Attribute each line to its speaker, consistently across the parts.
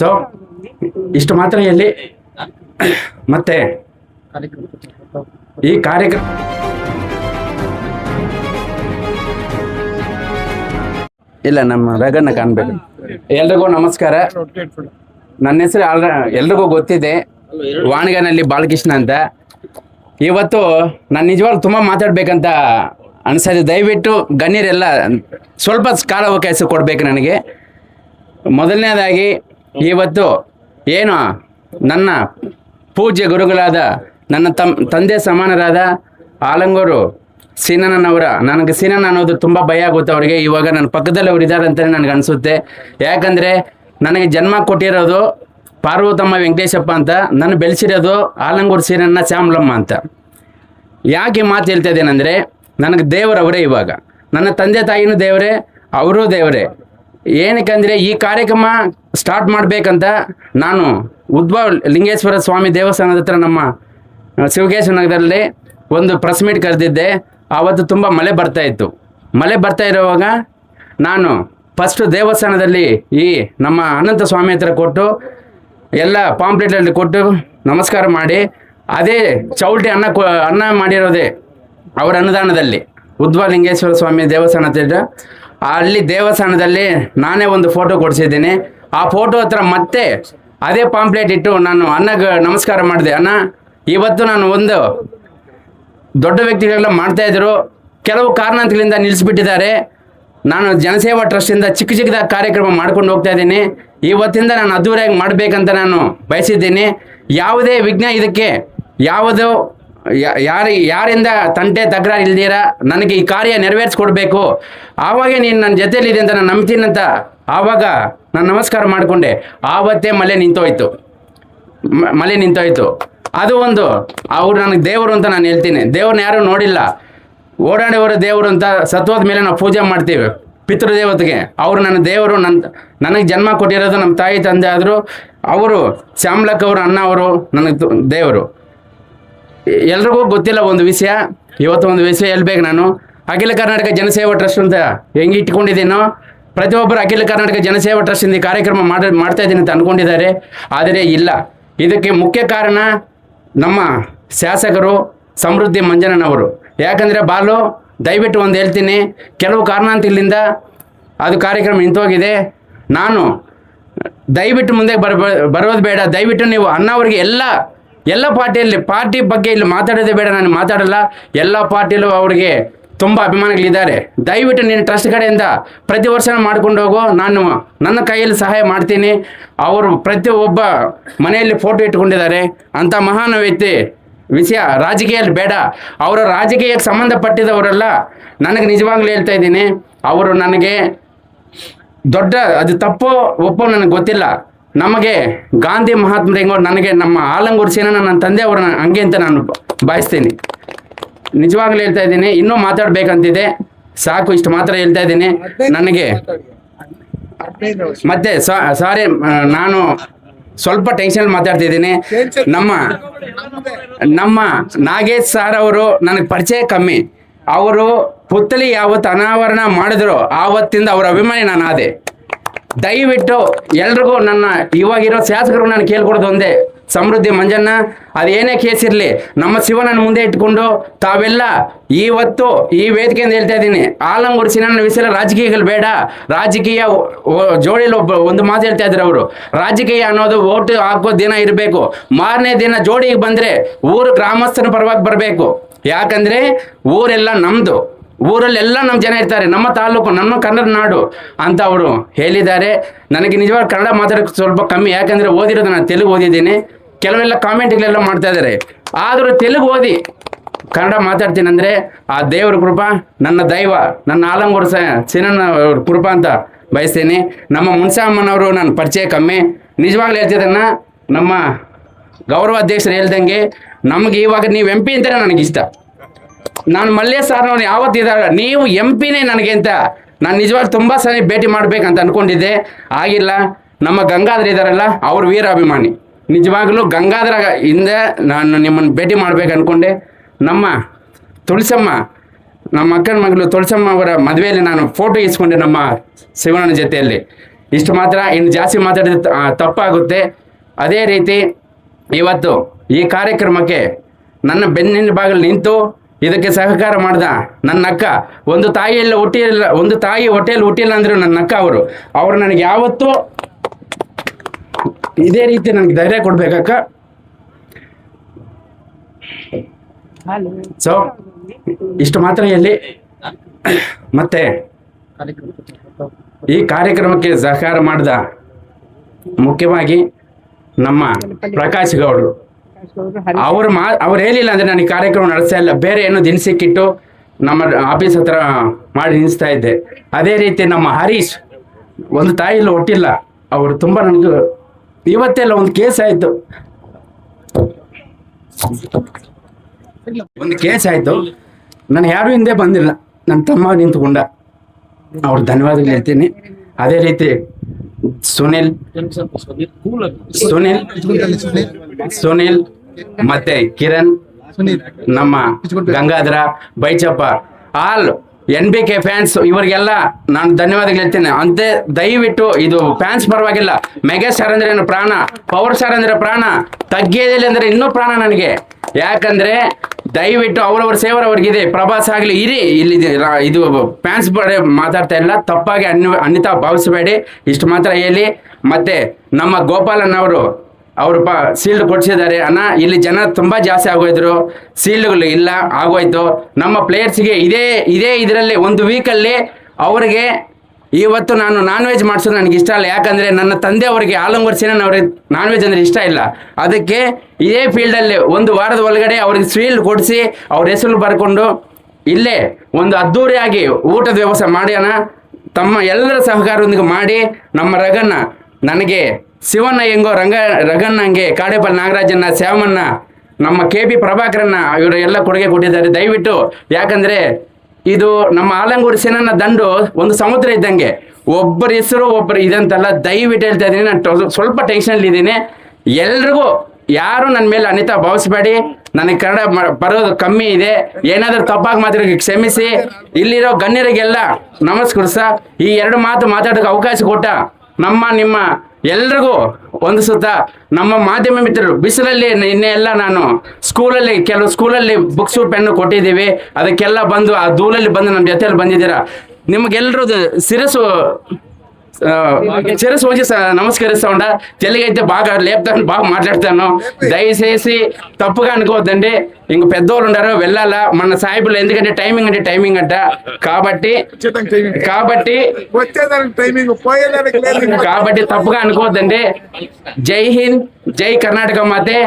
Speaker 1: So ಇಷ್ಟು ಮಾತ್ರ ಇಲ್ಲಿ. ಮತ್ತೆ ಈ ಕಾರ್ಯಕ್ರಮ ಇಲ್ಲ, ನಮ್ಮ ರಗನ್ನ ಕಾಣ್ಬೇಕು. ಎಲ್ರಿಗೂ ನಮಸ್ಕಾರ. ನನ್ನ ಹೆಸರು ಆಲ್ರ ಎಲ್ರಿಗೂ ಗೊತ್ತಿದೆ. ವಾಣಗನಲ್ಲಿ ಬಾಲಕೃಷ್ಣ ಅಂತ. ಇವತ್ತು ನಾನು ನಿಜವಾಗ್ಲೂ ತುಂಬ ಮಾತಾಡ್ಬೇಕಂತ ಅನ್ಸತ್ತೆ ದಯವಿಟ್ಟು ಗಣ್ಯರೆಲ್ಲ ಸ್ವಲ್ಪ ಕಾಲಾವಕಾಶ ಕೊಡ್ಬೇಕು ನನಗೆ. ಮೊದಲನೇದಾಗಿ ಇವತ್ತು ಏನು ನನ್ನ ಪೂಜ್ಯ ಗುರುಗಳಾದ ನನ್ನ ತಮ್ ತಂದೆ ಸಮಾನರಾದ ಆಲಂಗೂರು ಸೀನಣ್ಣನವರ ನನಗೆ ಸೀನಣ್ಣ ಅನ್ನೋದು ತುಂಬ ಭಯ ಆಗುತ್ತೆ ಅವರಿಗೆ. ಇವಾಗ ನನ್ನ ಪಕ್ಕದಲ್ಲಿ ಅವ್ರು ಇದ್ದಾರೆ ಅಂತಲೇ ನನಗೆ ಅನಿಸುತ್ತೆ. ಯಾಕಂದರೆ ನನಗೆ ಜನ್ಮ ಕೊಟ್ಟಿರೋದು ಪಾರ್ವತಮ್ಮ ವೆಂಕಟೇಶಪ್ಪ ಅಂತ, ನಾನು ಬೆಳೆಸಿರೋದು ಆಲಂಗೂರು ಸೀನಣ್ಣ ಶ್ಯಾಮಲಮ್ಮ ಅಂತ. ಯಾಕೆ ಮಾತು ಹೇಳ್ತಾ ಇದ್ದೇನೆಂದರೆ, ನನಗೆ ದೇವರವರೇ ಇವಾಗ. ನನ್ನ ತಂದೆ ತಾಯಿನೂ ದೇವರೇ, ಅವರೂ ದೇವರೇ. ಏನಕ್ಕಂದರೆ ಈ ಕಾರ್ಯಕ್ರಮ ಸ್ಟಾರ್ಟ್ ಮಾಡಬೇಕಂತ ನಾನು ಉದ್ಭವ ಲಿಂಗೇಶ್ವರ ಸ್ವಾಮಿ ದೇವಸ್ಥಾನದ ಹತ್ರ ನಮ್ಮ ಶಿವಕೇಶ್ವರ ನಗರದಲ್ಲಿ ಒಂದು ಪ್ರೆಸ್ ಮೀಟ್ ಕರೆದಿದ್ದೆ. ಆವತ್ತು ತುಂಬ ಮಳೆ ಬರ್ತಾ ಇತ್ತು. ಮಳೆ ಬರ್ತಾ ಇರುವಾಗ ನಾನು ಫಸ್ಟು ದೇವಸ್ಥಾನದಲ್ಲಿ ಈ ನಮ್ಮ ಅನಂತ ಸ್ವಾಮಿ ಹತ್ರ ಕೊಟ್ಟು, ಎಲ್ಲ ಪಾಂಪ್ಲೆಟಲ್ಲಿ ಕೊಟ್ಟು ನಮಸ್ಕಾರ ಮಾಡಿ, ಅದೇ ಚೌಲ್ಟಿ ಅನ್ನ ಕೊ, ಅನ್ನ ಮಾಡಿರೋದೇ ಅವರ ಅನುದಾನದಲ್ಲಿ ಉದ್ವಾ ಲಿಂಗೇಶ್ವರ ಸ್ವಾಮಿ ದೇವಸ್ಥಾನ ಹತ್ತಿರ ಅಲ್ಲಿ ದೇವಸ್ಥಾನದಲ್ಲಿ ನಾನೇ ಒಂದು ಫೋಟೋ ಕೊಡಿಸಿದ್ದೀನಿ. ಆ ಫೋಟೋ ಹತ್ರ ಮತ್ತೆ ಅದೇ ಪಾಂಪ್ಲೆಟ್ ಇಟ್ಟು ನಾನು ಅನ್ನಗೆ ನಮಸ್ಕಾರ ಮಾಡಿದೆ. ಅಣ್ಣ, ಇವತ್ತು ನಾನು ಒಂದು ದೊಡ್ಡ ವ್ಯಕ್ತಿಗಳೆಲ್ಲ ಮಾಡ್ತಾ ಇದ್ರು. ಕೆಲವು ಕಾರಣಗಳಿಂದ ನಿಲ್ಲಿಸ್ಬಿಟ್ಟಿದ್ದಾರೆ. ನಾನು ಜನಸೇವಾ ಟ್ರಸ್ಟಿಂದ ಚಿಕ್ಕ ಚಿಕ್ಕದಾಗಿ ಕಾರ್ಯಕ್ರಮ ಮಾಡ್ಕೊಂಡು ಹೋಗ್ತಾ ಇದ್ದೀನಿ. ಇವತ್ತಿಂದ ನಾನು ಅದ್ದೂರಿಯಾಗಿ ಮಾಡಬೇಕಂತ ನಾನು ಬಯಸಿದ್ದೀನಿ. ಯಾವುದೇ ವಿಘ್ನ ಇದಕ್ಕೆ ಯಾವುದು ಯಾರ, ಯಾರಿಂದ ತಂಟೆ ತಕರಾರು ಇಲ್ದಿರ ನನಗೆ ಈ ಕಾರ್ಯ ನೆರವೇರಿಸ್ಕೊಡ್ಬೇಕು. ಆವಾಗ ನೀನು ನನ್ನ ಜೊತೆಯಲ್ಲಿದೆ ಅಂತ ನಾನು ನಂಬ್ತೀನಿ ಅಂತ ಆವಾಗ ನಾನು ನಮಸ್ಕಾರ ಮಾಡಿಕೊಂಡೆ. ಆವತ್ತೇ ಮಲೆ ನಿಂತೋಯ್ತು. ಮಲೆ ನಿಂತೋಯ್ತು. ಅದು ಒಂದು. ಅವ್ರು ನನಗೆ ದೇವರು ಅಂತ ನಾನು ಹೇಳ್ತೀನಿ. ದೇವ್ರನ್ನ ಯಾರೂ ನೋಡಿಲ್ಲ. ಓಡಾಡೋರು ದೇವರು ಅಂತ ಸತ್ವದ ಮೇಲೆ ನಾವು ಪೂಜೆ ಮಾಡ್ತೀವಿ. ಪಿತೃದೇವತೆಗೆ. ಅವರು ನನ್ನ ದೇವರು ನನ್ನ ನನಗೆ ಜನ್ಮ ಕೊಟ್ಟಿರೋದು ನಮ್ಮ ತಾಯಿ, ತಂದೆ ಆದರು, ಅವರು ಶ್ಯಾಮ್ಲಕ್ ಅವರು, ಅಣ್ಣ ಅವರು, ನನಗೆ ದೇವರು. ಎಲ್ರಿಗೂ ಗೊತ್ತಿಲ್ಲ ಒಂದು ವಿಷಯ. ಇವತ್ತು ಒಂದು ವಿಷಯ ಹೇಳ್ಬೇಕು ನಾನು. ಅಖಿಲ ಕರ್ನಾಟಕ ಜನಸೇವಾ ಟ್ರಸ್ಟ್ ಅಂತ ಹೆಂಗೆ ಇಟ್ಕೊಂಡಿದ್ದೀನೋ, ಪ್ರತಿಯೊಬ್ಬರು ಅಖಿಲ ಕರ್ನಾಟಕ ಜನಸೇವಾ ಟ್ರಸ್ಟಿಂದ ಇಂದ ಕಾರ್ಯಕ್ರಮ ಮಾಡ, ಮಾಡ್ತಾ ಇದ್ದೀನಿ ಅಂತ ಅಂದ್ಕೊಂಡಿದ್ದಾರೆ ಆದರೆ ಇಲ್ಲ. ಇದಕ್ಕೆ ಮುಖ್ಯ ಕಾರಣ ನಮ್ಮ ಶಾಸಕರು ಸಮೃದ್ಧಿ ಮಂಜನನವರು. ಯಾಕಂದರೆ ಬಾಲು, ದಯವಿಟ್ಟು ಒಂದು ಹೇಳ್ತೀನಿ. ಕೆಲವು ಕಾರಣಾಂತರಗಳಿಂದ ಅದು ಕಾರ್ಯಕ್ರಮ ನಿಂತೋಗಿದೆ. ನಾನು ದಯವಿಟ್ಟು ಮುಂದೆ ಬರ, ಬರೋದು ಬೇಡ. ದಯವಿಟ್ಟು ನೀವು ಅಣ್ಣವರಿಗೆ ಎಲ್ಲ ಎಲ್ಲ ಪಾರ್ಟಿಯಲ್ಲಿ, ಪಾರ್ಟಿ ಬಗ್ಗೆ ಇಲ್ಲಿ ಮಾತಾಡೋದೇ ಬೇಡ, ನಾನು ಮಾತಾಡಲ್ಲ. ಎಲ್ಲ ಪಾರ್ಟಿಯಲ್ಲೂ ಅವರಿಗೆ ತುಂಬ ಅಭಿಮಾನಿಗಳಿದ್ದಾರೆ. ದಯವಿಟ್ಟು ನೀನು ಟ್ರಸ್ಟ್ ಕಡೆಯಿಂದ ಪ್ರತಿ ವರ್ಷ ಮಾಡ್ಕೊಂಡು ಹೋಗು. ನಾನು ನನ್ನ ಕೈಯಲ್ಲಿ ಸಹಾಯ ಮಾಡ್ತೀನಿ. ಅವರು ಪ್ರತಿಯೊಬ್ಬ ಮನೆಯಲ್ಲಿ ಫೋಟೋ ಇಟ್ಕೊಂಡಿದ್ದಾರೆ ಅಂಥ ಮಹಾನ್ ವ್ಯಕ್ತಿ ವಿಷಯ ರಾಜಕೀಯಲ್ಲಿ ಬೇಡ. ಅವರ ರಾಜಕೀಯಕ್ಕೆ ಸಂಬಂಧಪಟ್ಟಿದವರೆಲ್ಲ. ನನಗೆ ನಿಜವಾಗ್ಲೂ ಹೇಳ್ತಾ ಇದ್ದೀನಿ, ಅವರು ನನಗೆ ದೊಡ್ಡ, ಅದು ತಪ್ಪೋ ಒಪ್ಪೋ ನನಗೆ ಗೊತ್ತಿಲ್ಲ. ನಮಗೆ ಗಾಂಧಿ ಮಹಾತ್ಮ ಹೆಂಗೋ ನನಗೆ ನಮ್ಮ ಆಲಂಗೂರು ನನ್ನ ತಂದೆ ಅವ್ರನ್ನ ಹಂಗೆ ಅಂತ ನಾನು ಬಾಯಿಸ್ತೀನಿ. ನಿಜವಾಗ್ಲೂ ಹೇಳ್ತಾ ಇದ್ದೀನಿ ಇನ್ನೂ ಮಾತಾಡ್ಬೇಕಂತಿದೆ. ಸಾಕು ಇಷ್ಟು ಮಾತ್ರ ಹೇಳ್ತಾ ಇದ್ದೀನಿ. ನನಗೆ ಮತ್ತೆ ಸಾರಿ ನಾನು ಸ್ವಲ್ಪ ಟೆನ್ಷನ್ ಮಾತಾಡ್ತಿದ್ದೀನಿ ನಮ್ಮ ನಮ್ಮ ನಾಗೇಶ್ ಸಾರ್ ಅವರು ನನಗೆ ಪರಿಚಯ ಕಮ್ಮಿ. ಅವರು ಪುತ್ತಲಿ ಯಾವತ್ತು ಅನಾವರಣ ಮಾಡಿದ್ರು ಆವತ್ತಿಂದ ಅವರ ಅಭಿಮಾನಿ ನಾನು ಆದೆ ದಯವಿಟ್ಟು ಎಲ್ರಿಗೂ ನನ್ನ ಇವಾಗಿರೋ ಶಾಸಕರು ನಾನು ಕೇಳ್ಕೊಡೋದು ಒಂದೇ. ಸಮೃದ್ಧಿ ಮಂಜಣ್ಣ ಅದೇನೇ ಕೇಸ್ ಇರಲಿ, ನಮ್ಮ ಶಿವನನ್ನು ಮುಂದೆ ಇಟ್ಕೊಂಡು ತಾವೆಲ್ಲ ಇವತ್ತು ಈ ವೇದಿಕೆಯಿಂದ ಹೇಳ್ತಾ ಇದ್ದೀನಿ. ಆಲಂಗೂರು ನನ್ನ ವಿಷಯ ರಾಜಕೀಯಗಳು ಬೇಡ. ರಾಜಕೀಯ ಜೋಡಿಯಲ್ಲಿ ಒಬ್ಬ, ಒಂದು ಮಾತು ಹೇಳ್ತಾ ಇದ್ರು ಅವರು. ರಾಜಕೀಯ ಅನ್ನೋದು ಓಟು ಹಾಕೋ ದಿನ ಇರಬೇಕು. ಮಾರನೇ ದಿನ ಜೋಡಿಗೆ ಬಂದರೆ ಊರು ಗ್ರಾಮಸ್ಥರ ಪರವಾಗಿ ಬರಬೇಕು. ಯಾಕಂದರೆ ಊರೆಲ್ಲ ನಮ್ಮದು ಊರಲ್ಲೆಲ್ಲ ನಮ್ಮ ಜನ ಇರ್ತಾರೆ. ನಮ್ಮ ತಾಲೂಕು, ನಮ್ಮ ಕನ್ನಡ ನಾಡು ಅಂತ ಅವರು ಹೇಳಿದ್ದಾರೆ. ನನಗೆ ನಿಜವಾಗಿ ಕನ್ನಡ ಮಾತಾಡೋಕ್ಕೆ ಸ್ವಲ್ಪ ಕಮ್ಮಿ. ಯಾಕಂದರೆ ಓದಿರೋದು ನಾನು ತೆಲುಗು ಓದಿದ್ದೀನಿ. ಕೆಲವೆಲ್ಲ ಕಾಮೆಂಟ್ಗಳೆಲ್ಲ ಮಾಡ್ತಾ ಇದ್ದಾರೆ. ಆದರೂ ತೆಲುಗು ಓದಿ ಕನ್ನಡ ಮಾತಾಡ್ತೀನಿ ಅಂದರೆ ಆ ದೇವರ ಕೃಪಾ, ನನ್ನ ದೈವ, ನನ್ನ ಆಲಂಗೂರು ಸ ಅವ್ರ ಕೃಪಾ ಅಂತ ಬಯಸ್ತೀನಿ. ನಮ್ಮ ಮುನ್ಸಾಮ್ಮನವರು ನನ್ನ ಪರಿಚಯ ಕಮ್ಮಿ. ನಿಜವಾಗ್ಲೂ ಹೇಳ್ತಿದ್ದನ್ನ ನಮ್ಮ ಗೌರವಾಧ್ಯಕ್ಷರು ಹೇಳ್ದಂಗೆ, ನಮಗೆ ಇವಾಗ ನೀವು ಎಂ ಪಿ ಅಂತಲೇ ನನಗಿಷ್ಟ. ನಾನು ಮಲ್ಯ ಸಾರ್ನವ್ರು ಯಾವತ್ತಿದ್ದಾರೆ ನೀವು ಎಂ ಪಿನೇ ನನಗೆ ಅಂತ ನಾನು ನಿಜವಾಗಿ ತುಂಬ ಸರಿ ಭೇಟಿ ಮಾಡಬೇಕಂತ ಅನ್ಕೊಂಡಿದ್ದೆ. ಆಗಿಲ್ಲ. ನಮ್ಮ ಗಂಗಾಧರ್ ಇದ್ದಾರಲ್ಲ ಅವ್ರ ವೀರಾಭಿಮಾನಿ. ನಿಜವಾಗ್ಲೂ ಗಂಗಾಧರ ಹಿಂದೆ ನಾನು ನಿಮ್ಮನ್ನು ಭೇಟಿ ಮಾಡ್ಬೇಕು ಅಂದ್ಕೊಂಡೆ ನಮ್ಮ ತುಳಸಮ್ಮ, ನಮ್ಮ ಅಕ್ಕನ ಮಗಳು ತುಳಸಮ್ಮ ಅವರ ಮದುವೆಯಲ್ಲಿ ನಾನು ಫೋಟೋ ಇಸ್ಕೊಂಡೆ ನಮ್ಮ ಶಿವಣ್ಣನ ಜೊತೆಯಲ್ಲಿ. ಇಷ್ಟು ಮಾತ್ರ. ಇನ್ನು ಜಾಸ್ತಿ ಮಾತಾಡಿದ್ರೆ ತ- ತಪ್ಪಾಗುತ್ತೆ. ಅದೇ ರೀತಿ ಇವತ್ತು ಈ ಕಾರ್ಯಕ್ರಮಕ್ಕೆ ನನ್ನ ಬೆನ್ನಿನ ಬಾಗಿಲು ನಿಂತು ಇದಕ್ಕೆ ಸಹಕಾರ ಮಾಡ್ದ ನನ್ನ ಅಕ್ಕ. ಒಂದು ತಾಯಿಯಲ್ಲಿ ಹುಟ್ಟಿಲ್ಲ ಒಂದು ತಾಯಿ ಹೊಟ್ಟೆಯಲ್ಲಿ ಹುಟ್ಟಿಲ್ಲ ಅಂದ್ರು ನನ್ನ ಅಕ್ಕ ಅವರು. ಅವರು ನನಗೆ ಯಾವತ್ತೂ ಇದೇ ರೀತಿ ನನಗೆ ಧೈರ್ಯ ಕೊಡ್ಬೇಕಕ್ಕ ಸೊ ಇಷ್ಟು ಮಾತ್ರ ಎಲ್ಲಿ ಮತ್ತೆ ಈ ಕಾರ್ಯಕ್ರಮಕ್ಕೆ ಸಹಕಾರ ಮಾಡಿದ ಮುಖ್ಯವಾಗಿ ನಮ್ಮ ಪ್ರಕಾಶ್ ಗೌಡ್ರು. ಅವ್ರು ಮಾ ಅವ್ರು ಹೇಳಿಲ್ಲ ಅಂದ್ರೆ ನಾನು ಈ ಕಾರ್ಯಕ್ರಮ ನಡೆಸ್ತಾ ಇಲ್ಲ. ಬೇರೆ ಏನೋ ದಿನಸಿಕ್ಕಿಟ್ಟು ನಮ್ಮ ಆಫೀಸ್ ಹತ್ರ ಮಾಡಿ ನಿಲ್ಲಿಸ್ತಾ ಇದ್ದೆ. ಅದೇ ರೀತಿ ನಮ್ಮ ಹರೀಶ್, ಒಂದು ತಾಯಿಲ್ಲ ಒಟ್ಟಿಲ್ಲ ಅವರು ತುಂಬ ನನಗೆ ಇವತ್ತೆಲ್ಲ ಒಂದು ಕೇಸ್ ಆಯಿತು. ಒಂದು ಕೇಸ್ ಆಯಿತು. ನಾನು ಯಾರು ಹಿಂದೆ ಬಂದಿಲ್ಲ. ನನ್ನ ತಮ್ಮ ನಿಂತ್ಕೊಂಡ. ಅವ್ರ ಧನ್ಯವಾದಗಳು ಹೇಳ್ತೀನಿ. ಅದೇ ರೀತಿ ಸುನಿಲ್. ಸುನಿಲ್. ಸುನಿಲ್. ಮತ್ತೆ ಕಿರಣ್. ನಮ್ಮ Gangadhara Baichappa. All N B K fans ಇವರಿಗೆಲ್ಲ ನಾನು ಧನ್ಯವಾದಗಳು ಹೇಳ್ತೇನೆ. ಅಂತೆ ದಯವಿಟ್ಟು ಇದು ಫ್ಯಾನ್ಸ್ ಪರವಾಗಿಲ್ಲ. ಮೆಗಾ ಸರ್ ಅಂದ್ರೆ ಏನು? ಪ್ರಾಣ. ಪವರ್ ಸರ್ ಅಂದ್ರೆ ಪ್ರಾಣ. ತಗ್ಗೇದಿಲ್ಲ ಅಂದ್ರೆ ಇನ್ನೂ ಪ್ರಾಣ ನನಗೆ. ಯಾಕಂದ್ರೆ ದಯವಿಟ್ಟು ಅವರವರ ಸೇವರ್ ಅವ್ರಿಗಿದೆ ಪ್ರಭಾಸ್ ಆಗಲಿ, ಇರಿ. ಇಲ್ಲಿ ಇದು ಇದು ಫ್ಯಾನ್ಸ್ ಬಡೆ ಮಾತಾಡ್ತಾ ಇಲ್ಲ. ತಪ್ಪಾಗಿ ಅನ್ಯ ಅನ್ಯತಾ ಭಾವಿಸಬೇಡಿ. ಇಷ್ಟು ಮಾತ್ರ ಹೇಳಿ. ಮತ್ತೆ ನಮ್ಮ ಗೋಪಾಲನ್ ಅವರು ಅವರು ಪ ಸೀಲ್ಡ್ ಕೊಡಿಸಿದ್ದಾರೆ. ಅಣ್ಣ, ಇಲ್ಲಿ ಜನ ತುಂಬ ಜಾಸ್ತಿ ಆಗೋಯ್ದ್ರು ಸೀಲ್ಡ್ಗಳು ಇಲ್ಲ, ಆಗೋಯ್ತು. ನಮ್ಮ ಪ್ಲೇಯರ್ಸ್ಗೆ ಇದೇ ಇದೇ ಇದರಲ್ಲಿ ಒಂದು ವೀಕಲ್ಲಿ ಅವರಿಗೆ ಇವತ್ತು ನಾನು ನಾನ್ ವೆಜ್ ಮಾಡಿಸೋದು ನನಗೆ ಇಷ್ಟ ಇಲ್ಲ ಯಾಕಂದ್ರೆ ನನ್ನ ತಂದೆ ಅವರಿಗೆ ಆಲಂಗೂರ್ ಸೇನನ್ ಅವ್ರಿಗೆ ನಾನ್ ವೆಜ್ ಅಂದ್ರೆ ಇಷ್ಟ ಇಲ್ಲ. ಅದಕ್ಕೆ ಇದೇ ಫೀಲ್ಡಲ್ಲಿ ಒಂದು ವಾರದ ಒಳಗಡೆ ಅವ್ರಿಗೆ ಸ್ವೀಲ್ಡ್ ಕೊಡಿಸಿ ಅವ್ರ ಹೆಸರು ಬರ್ಕೊಂಡು ಇಲ್ಲೇ ಒಂದು ಅದ್ಧೂರಿಯಾಗಿ ಊಟದ ವ್ಯವಸ್ಥೆ ಮಾಡ್ಯಾನ. ತಮ್ಮ ಎಲ್ಲರ ಸಹಕಾರದೊಂದಿಗೆ ಮಾಡಿ ನಮ್ಮ ರಗನ್ನ ನನಗೆ ಶಿವಣ್ಣ ಹೆಂಗೋ ರಂಗ ರಗನ್ನಂಗೆ ಕಾಡೇಪಲ್ ನಾಗರಾಜನ್ನ, ಶ್ಯಾಮಣ್ಣ, ನಮ್ಮ ಕೆ ಪಿ ಪ್ರಭಾಕರನ್ನ ಇವರು ಎಲ್ಲ ಕೊಡುಗೆ ಕೊಟ್ಟಿದ್ದಾರೆ. ದಯವಿಟ್ಟು ಯಾಕಂದ್ರೆ ಇದು ನಮ್ಮ ಆಲಂಗೂರು ಸೇನನ ದಂಡು ಒಂದು ಸಮುದ್ರ ಇದ್ದಂಗೆ. ಒಬ್ಬರ ಹೆಸರು, ಒಬ್ಬರು ಇದಂತಲ್ಲ ದಯವಿಟ್ಟು ಹೇಳ್ತಾ ಇದ್ದೀನಿ, ನಾನು ಸ್ವಲ್ಪ ಟೆನ್ಷನ್ ಇದ್ದೀನಿ. ಎಲ್ರಿಗೂ, ಯಾರು ನನ್ನ ಮೇಲೆ ಅನಿತಾ ಭಾವಿಸ್ಬೇಡಿ. ನನಗೆ ಕನ್ನಡ ಬರೋದು ಕಮ್ಮಿ ಇದೆ. ಏನಾದರೂ ತಪ್ಪಾಗಿ ಮಾತ್ರ ಕ್ಷಮಿಸಿ. ಇಲ್ಲಿರೋ ಗಣ್ಯರಿಗೆಲ್ಲ ನಮಸ್ಕರಿಸ ಈ ಎರಡು ಮಾತು ಮಾತಾಡೋಕೆ ಅವಕಾಶ ಕೊಟ್ಟ ನಮ್ಮ, ನಿಮ್ಮ ಎಲ್ರಿಗೂ ಒಂದು ಸುತ್ತ ನಮ್ಮ ಮಾಧ್ಯಮ ಮಿತ್ರರು, ಬಿಸಿಲಲ್ಲಿ ನಿನ್ನೆ ಎಲ್ಲ ನಾನು ಸ್ಕೂಲಲ್ಲಿ ಕೆಲವು ಸ್ಕೂಲಲ್ಲಿ ಬುಕ್ಸು ಪೆನ್ನು ಕೊಟ್ಟಿದ್ದೀವಿ. ಅದಕ್ಕೆಲ್ಲ ಬಂದು ಆ ಧೂಳಲ್ಲಿ ಬಂದು ನಮ್ಮ ಜೊತೆಯಲ್ಲಿ ಬಂದಿದ್ದೀರಾ. ನಿಮಗೆಲ್ಲರೂ ಶಿರಸು ఆ, శిరస్సు వచ్చి స- నమస్కరిస్తా ఉండ తెలుగైతే బాగా లేపుతాను బాగా మాట్లాడతాను దయచేసి తప్పుగా అనుకోవద్దండి ఇంక పెద్దోళ్ళు ఉండారు వెళ్ళాలా మన సాయిబులు ఎందుకంటే టైమింగ్ అంటే టైమింగ్ అంట కాబట్టి
Speaker 2: ఖచ్చితంగా టైమింగ్
Speaker 1: కాబట్టి
Speaker 2: వచ్చేదానికి టైమింగ్ పోయేదానికి లేదు ఇంకా.
Speaker 1: కాబట్టి తప్పుగా అనుకోవద్దండి జై హింద్ జై ಕರ್ನಾಟಕ ಮಾತೆ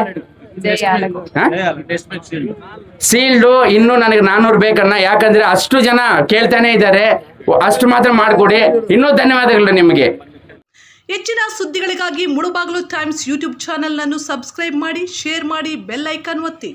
Speaker 1: ಸೀಲ್ಡು ಇನ್ನೂ ನನಗೆ ನಾನ್ನೂರು ಬೇಕನ್ನ ಯಾಕಂದ್ರೆ ಅಷ್ಟು ಜನ ಕೇಳ್ತಾನೆ ಇದ್ದಾರೆ ಅಷ್ಟು ಮಾತ್ರ ಮಾಡಿಕೊಡಿ. ಇನ್ನೂ ಧನ್ಯವಾದಗಳು ನಿಮಗೆ.
Speaker 3: ಹೆಚ್ಚಿನ ಸುದ್ದಿಗಳಿಗಾಗಿ ಮುಳುಬಾಗಿಲು ಟೈಮ್ಸ್ ಯೂಟ್ಯೂಬ್ ಚಾನೆಲ್ನನ್ನು ಸಬ್ಸ್ಕ್ರೈಬ್ ಮಾಡಿ, ಶೇರ್ ಮಾಡಿ, ಬೆಲ್ ಐಕಾನ್ ಒತ್ತಿ.